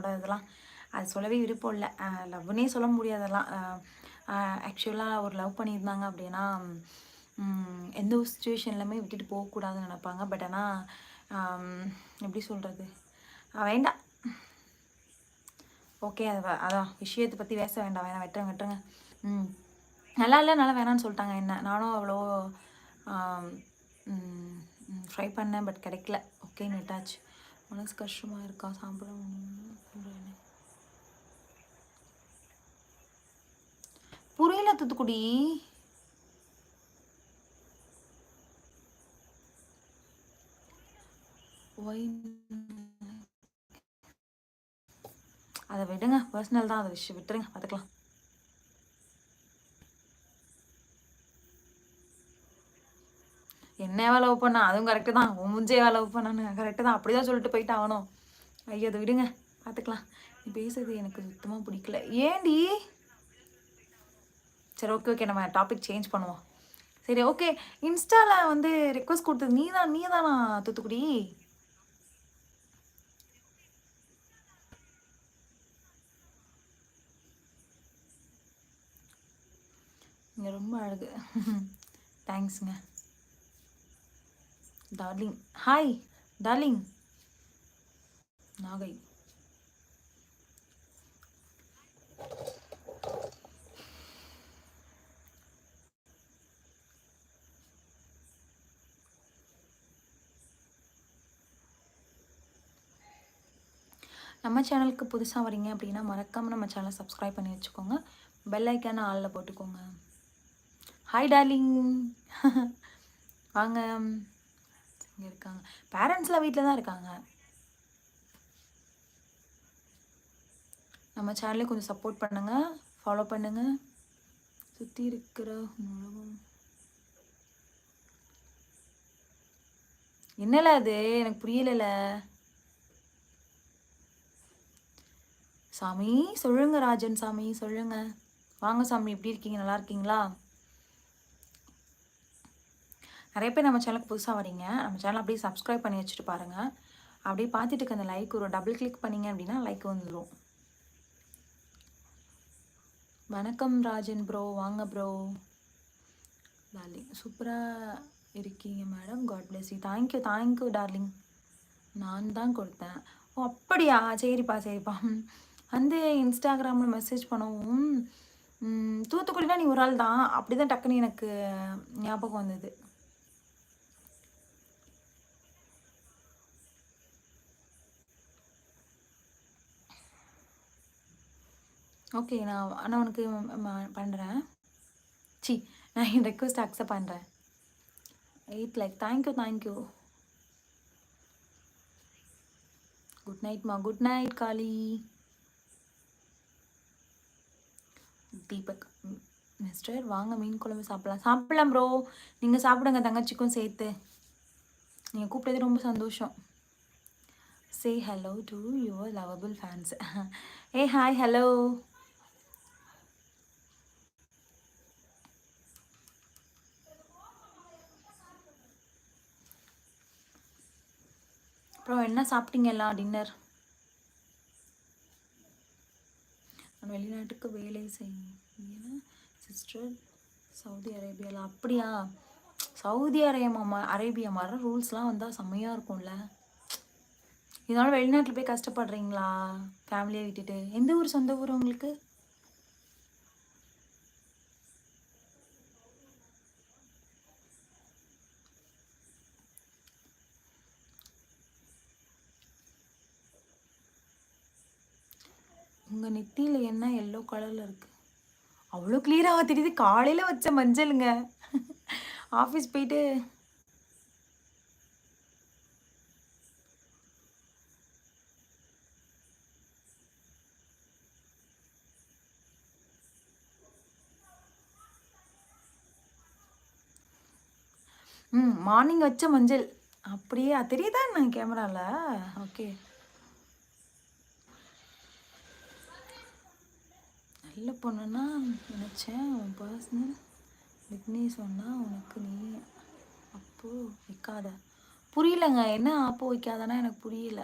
அவங்களோட இதெல்லாம் அது சொல்லவே விருப்பம் இல்லை. லவ்னே சொல்ல முடியாதெல்லாம் ஆக்சுவலாக ஒரு லவ் பண்ணியிருந்தாங்க அப்படின்னா எந்த ஒரு சுச்சுவேஷன்லையுமே விட்டுட்டு போகக்கூடாதுன்னு நினைப்பாங்க. பட் ஆனால் எப்படி சொல்கிறது வேண்டாம். ஓகே அது அதான் விஷயத்தை பற்றி பேச வேண்டாம். வேணாம் வெட்டுறேன் வெட்டுறேங்க. ம். நல்லா இல்லை நல்லா வேணாம்னு சொல்லிட்டாங்க என்ன. நானும் அவ்வளோ ட்ரை பண்ணேன் பட் கிடைக்கல. ஓகே நெட்டாச்சு மனசு கஷ்டமாக இருக்கா? சாப்பிட முடியும் புரியல தூத்துக்குடி. அதை விடுங்க. பர்சனல் தான். அதை விஷயம் விட்டுருங்க. பார்த்துக்கலாம். என்னவா லவ் பண்ணா? அதுவும் கரெக்டு தான். உன் முஞ்சேவா லவ் பண்ணானு கரெக்டு தான். அப்படி தான் சொல்லிட்டு போயிட்டு ஆகணும். ஐயோ அதை விடுங்க. பார்த்துக்கலாம். நீ பேசுறது எனக்கு சுத்தமாக பிடிக்கல. ஏண்டி சரி ஓகே ஓகே நம்ம டாபிக் சேஞ்ச் பண்ணுவோம். சரி ஓகே இன்ஸ்டாவில் வந்து ரெக்வஸ்ட் கொடுத்தது நீ தான் நீ தானா தூத்துக்குடி? ரொம்ப அழகு. தேங்க்ஸுங்க டார்லிங் ஹாய் டார்லிங் நாகை நம்ம சேனலுக்கு புதுசாக வரீங்க அப்படின்னா மறக்காமல் நம்ம சேனலை சப்ஸ்கிரைப் பண்ணி வச்சுக்கோங்க. பெல் ஐக்கான ஆளில் போட்டுக்கோங்க. ஹாய் டார்லிங் வாங்க. இங்கே இருக்காங்க. பேரண்ட்ஸ்லாம் வீட்டில் தான் இருக்காங்க. நம்ம சேனலை கொஞ்சம் சப்போர்ட் பண்ணுங்க. ஃபாலோ பண்ணுங்க. சுற்றி இருக்கிற உலகம் என்னல அது? எனக்கு புரியலல. சாமி சொல்லுங்க ராஜன் சாமி சொல்லுங்க. வாங்க சாமி எப்படி இருக்கீங்க? நல்லா இருக்கீங்களா? நிறைய பேர் நம்ம சேனலுக்கு புதுசாக வரீங்க நம்ம சேனல் அப்படியே சப்ஸ்கிரைப் பண்ணி வச்சுட்டு பாருங்கள் அப்படியே பார்த்துட்டு இருக்க அந்த லைக் ஒரு டபுள் கிளிக் பண்ணீங்க அப்படின்னா லைக் வந்துடும் வணக்கம் ராஜன் ப்ரோ வாங்க ப்ரோ டார்லிங் சூப்பராக இருக்கீங்க madam God bless you thank you thank you darling நான் தான் கொடுத்தேன். ஓ அப்படியா? சரிப்பா சரிப்பா. வந்து இன்ஸ்டாகிராமில் மெசேஜ் பண்ணவும் தூத்துக்குடினா நீ ஒரு ஆள் தான் அப்படி தான் டக்குன்னு எனக்கு ஞாபகம் வந்தது. ஓகே நான் நான் உனக்கு பண்ணுறேன் சி நான் என் ரெக்வஸ்ட் அக்செப்ட் பண்ணுறேன் eight like thank you thank you good நைட்மா good night Kali Deepak mister வாங்க மீன் குழம்பு சாப்பிடலாம். சாப்பிடலாம் ப்ரோ நீங்கள் சாப்பிடுங்க தங்கச்சிக்கும் சேர்த்து. நீங்கள் கூப்பிட்டது ரொம்ப சந்தோஷம். Say hello to your lovable fans A hi hello அப்புறம் என்ன சாப்பிட்டீங்கல்லாம் டின்னர் நான் வெளிநாட்டுக்கு வேலை செய்ய சிஸ்டர் சவுதி அரேபியாவில் அப்படியா? சவுதி அரேபியா அரேபியா மாதிரி ரூல்ஸ்லாம் வந்தால் செம்மையாக இருக்கும்ல. இதனால் வெளிநாட்டில் போய் கஷ்டப்படுறீங்களா? ஃபேமிலியை விட்டுட்டு. எந்த ஊர் சொந்த ஊர் உங்களுக்கு? உங்கள் நெத்தியில் என்ன எல்லோ கலரில் இருக்குது அவ்வளோ கிளியராக தெரியுது. காலையில் வச்ச மஞ்சளுங்க. ஆஃபீஸ் போயிட்டு ம் மார்னிங் வச்ச மஞ்சள். அப்படியே? தெரியுதா நான் கேமராவில் ஓகே நல்ல பொண்ணுன்னா நினச்சேன் உன் பர்சனல் விக்னி சொன்னால் உனக்கு நீ அப்போ வைக்காத. புரியலங்க. என்ன அப்போ வைக்காதனா எனக்கு புரியல.